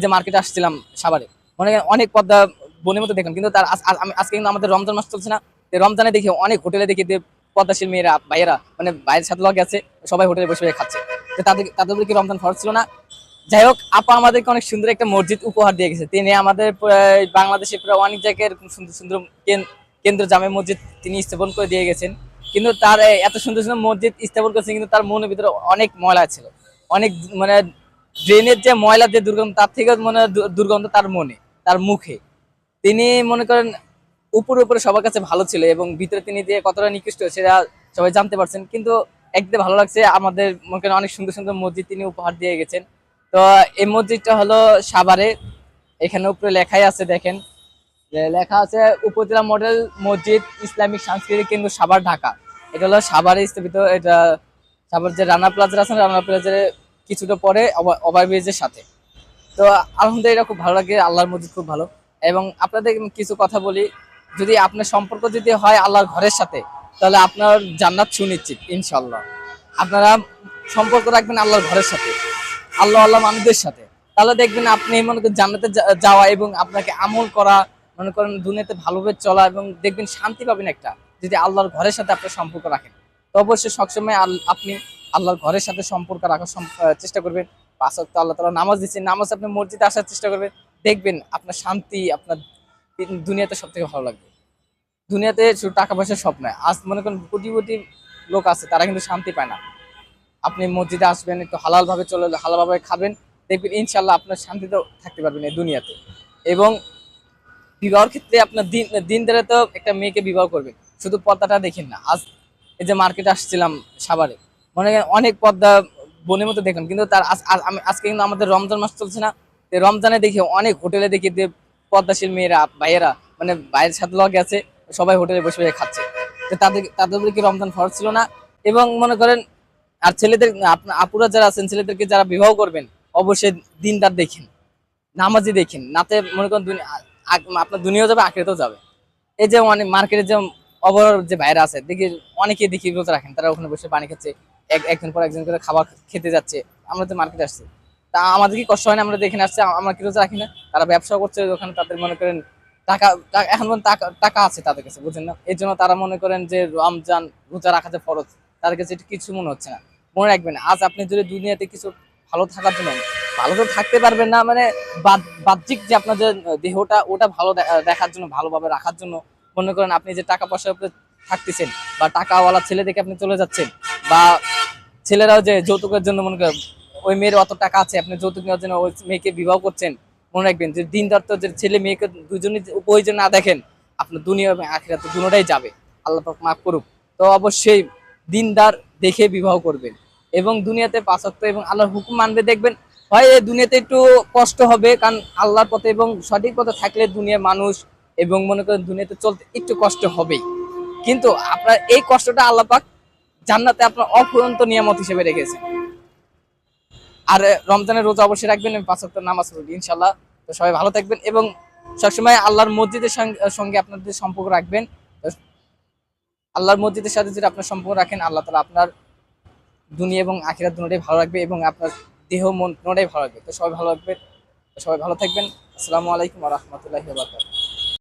এই যে মার্কেটে আসছিলাম সাভারে মানে অনেক পদ্মা বনের মতো দেখলাম, কিন্তু তার আজকে কিন্তু আমাদের রমজান মাস চলছে না। রমজানে দেখি অনেক হোটেলে দেখি যে পদ্মাশীল মেয়েরা, ভাইয়েরা মানে বাইরের সাথে লগে আছে, সবাই হোটেলে বসে বসে খাচ্ছে। তো তাদের তাদের কি রমজান ফরজ ছিল না? যাই হোক, আপা আমাদেরকে অনেক সুন্দর একটা মসজিদ উপহার দিয়ে গেছে। তিনি আমাদের বাংলাদেশে প্রায় অনেক জায়গায় এরকম সুন্দর সুন্দর কেন- কেন্দ্র জামে মসজিদ তিনি স্থাপন করে দিয়ে গেছেন। কিন্তু তার এত সুন্দর সুন্দর মসজিদ স্থাপন করেছে কিন্তু তার মনের ভিতরে অনেক ময়লা ছিল। অনেক মানে ড্রেনের যে ময়লা যে দুর্গন্ধ, তার থেকে মনে দুর্গন্ধ তার মনে, তার মুখে। তিনি মনে করেন উপরে উপরে সবার কাছে ভালো ছিল এবং ভিতরে তিনি যে কতটা নিকৃষ্ট, সেটা সবাই জানতে পারছেন। কিন্তু একদিকে ভালো লাগছে, আমাদের মনে করেন অনেক সুন্দর সুন্দর মসজিদ তিনি উপহার দিয়ে গেছেন। তো এই মসজিদটা হলো সাভারে, এখানে উপরে লেখাই আছে, দেখেন। লেখা আছে, উপজেলা মডেল মসজিদ ইসলামিক সাংস্কৃতিক কেন্দ্র সাভার, ঢাকা। এটা হলো সাভারে স্থাপিত, এটা সাভার যে রানা প্লাজার আছে, রানা প্লাজার কিছুটা পরে ওভারব্রিজের সাথে। তো আলহামদুলিল্লাহ খুব ভালো লাগে, আল্লাহর মসজিদ খুব ভালো। এবং আপনাদের কিছু কথা বলি, যদি আপনার সম্পর্ক যদি হয় আল্লাহর ঘরের সাথে, তাহলে আপনার জান্নাত সুনিশ্চিত ইনশাল্লাহ আপনারা সম্পর্ক রাখবেন আল্লাহর ঘরের সাথে, আল্লাহ আল্লাহ মানুষদের সাথে। তাহলে দেখবেন আপনি মনে করেন জান্নাতে যাওয়া এবং আপনাকে আমল করা, মনে করেন দুনিয়াতে ভালোভাবে চলা এবং দেখবেন শান্তি পাবেন একটা, যদি আল্লাহর ঘরের সাথে আপনার সম্পর্ক রাখেন। তো অবশ্যই সবসময় আপনি আল্লাহর ঘরের সাথে সম্পর্ক রাখার চেষ্টা করবেন। পাঁচ ওয়াক্ত আল্লাহ তালা নামাজ দিচ্ছেন। নামাজ আপনি মসজিদে আসার চেষ্টা করবেন। দেখবেন আপনার শান্তি, আপনার দুনিয়াতে সব থেকে ভালো লাগবে। দুনিয়াতে শুধু টাকা পয়সার সব নয়। আজ মনে করেন কোটি কোটি লোক আছে, তারা কিন্তু শান্তি পায় না। আপনি মসজিদে আসবেন, একটু হালাল ভাবে চলে হালাল ভাবে খাবেন। দেখবেন ইনশাল্লাহ আপনার শান্তিতে থাকতে পারবেন এই দুনিয়াতে। এবং বিবাহের ক্ষেত্রে আপনার দিন দিন ধরে তো একটা মেয়েকে বিবাহ করবেন। শুধু পর্দাটা দেখেন না। আজ এই যে মার্কেটে আসছিলাম সাভারে মনে অনেক পর্দা বনের মতো দেখলাম কিন্তু তার আজকে কিন্তু আমাদের রমজান মাস চলছে না। রমজানে দেখি অনেক হোটেলে দেখি যে পদ্মাশীল মেয়েরা, ভাইয়েরা মানে বাইরের সাথে লগে আছে, সবাই হোটেলে বসে বসে খাচ্ছে। তাদের তাদের কি রমজান ফরজ ছিল না? এবং মনে করেন, আর ছেলেদের আপুরা যারা আছেন, ছেলেদেরকে যারা বিবাহ করবেন, অবশ্যই দিনদার দেখেন, নামাজি দেখেন। নাতে মনে করেন আপনার দুনিয়াও যাবে, আখেরাতেও যাবে। এই যে অনেক মার্কেটে যে অবর যে বাইরে আছে, দেখি অনেকে দেখি রোজা রাখেন, তারা ওখানে বসে পানি খাচ্ছে। একজন পর একজন করে খাবার খেতে যাচ্ছে। আমরা তো মার্কেটে আসছি। তা আমাদের কি কষ্ট হয় না? আমরা দেখে আসছে, আমরা কি রোজা রাখি না? তারা ব্যবসা করছে, ওখানে তাদের মনে করেন টাকা এখন টাকা টাকা আছে তাদের কাছে, বুঝেন না? এই জন্য তারা মনে করেন যে রমজান রোজা রাখা যে ফরজ, তাদের কাছে এটা কিছু মনে হচ্ছে না। মনে রাখবেন, আজ আপনি যদি দুনিয়াতে কিছু ভালো থাকার জন্য, ভালো তো থাকতে পারবেন না মানে বাহ্যিক যে আপনার যে দেহটা, ওটা ভালো দেখার জন্য, ভালোভাবে রাখার জন্য, মনে করেন আপনি যে টাকা পয়সার উপরে থাকতেছেন, বা টাকাওয়ালা ছেলে দেখে আপনি চলে যাচ্ছেন, বা ছেলেরাও যে যৌতুকের জন্য মনে করেন ওই মেয়ের অত টাকা আছে, আপনি যৌতুক নেওয়ার জন্য ওই মেয়েকে বিবাহ করছেন, মনে রাখবেন যে দিনদার তো যে ছেলে মেয়েকে দুজনই প্রয়োজন না দেখেন, আপনার দুনিয়া এবং তো দুটোটাই যাবে। আল্লাহ পাক মাফ করুক। তো অবশ্যই দিনদার দেখে বিবাহ করবেন এবং দুনিয়াতে পাঁচক্ত এবং আল্লাহর হুকুম মানবে, দেখবেন হয় এই দুনিয়াতে একটু কষ্ট হবে, কারণ আল্লাহর পথে এবং সঠিক পথে থাকলে দুনিয়ার মানুষ এবং মনে করেন দুনিয়াতে চলতে একটু কষ্ট হবেই। কিন্তু আপনার এই কষ্টটা আল্লাহ পাক জান্নাতে আপনার অফুরন্ত নিয়ামত হিসেবে রেখেছেন আর রমজানের রোজা অবশ্যই রাখবেন পাঁচ ওয়াক্ত নামাজ পড়বেন ইনশাল্লাহ তো সবাই ভালো থাকবেন এবং সবসময় আল্লাহর মসজিদের সঙ্গে- আপনাদের সম্পর্ক রাখবেন। আল্লাহর মসজিদের সাথে যদি আপনার সম্পর্ক রাখেন, আল্লাহ তালা আপনার দুনিয়া এবং আখিরাত দুটোটাই ভালো রাখবে এবং আপনার দেহ মন দুটোটাই ভালো রাখবে। তো সবাই ভালো রাখবেন সবাই ভালো থাকবেন। আসসালামু আলাইকুম রহমতুল্লাহি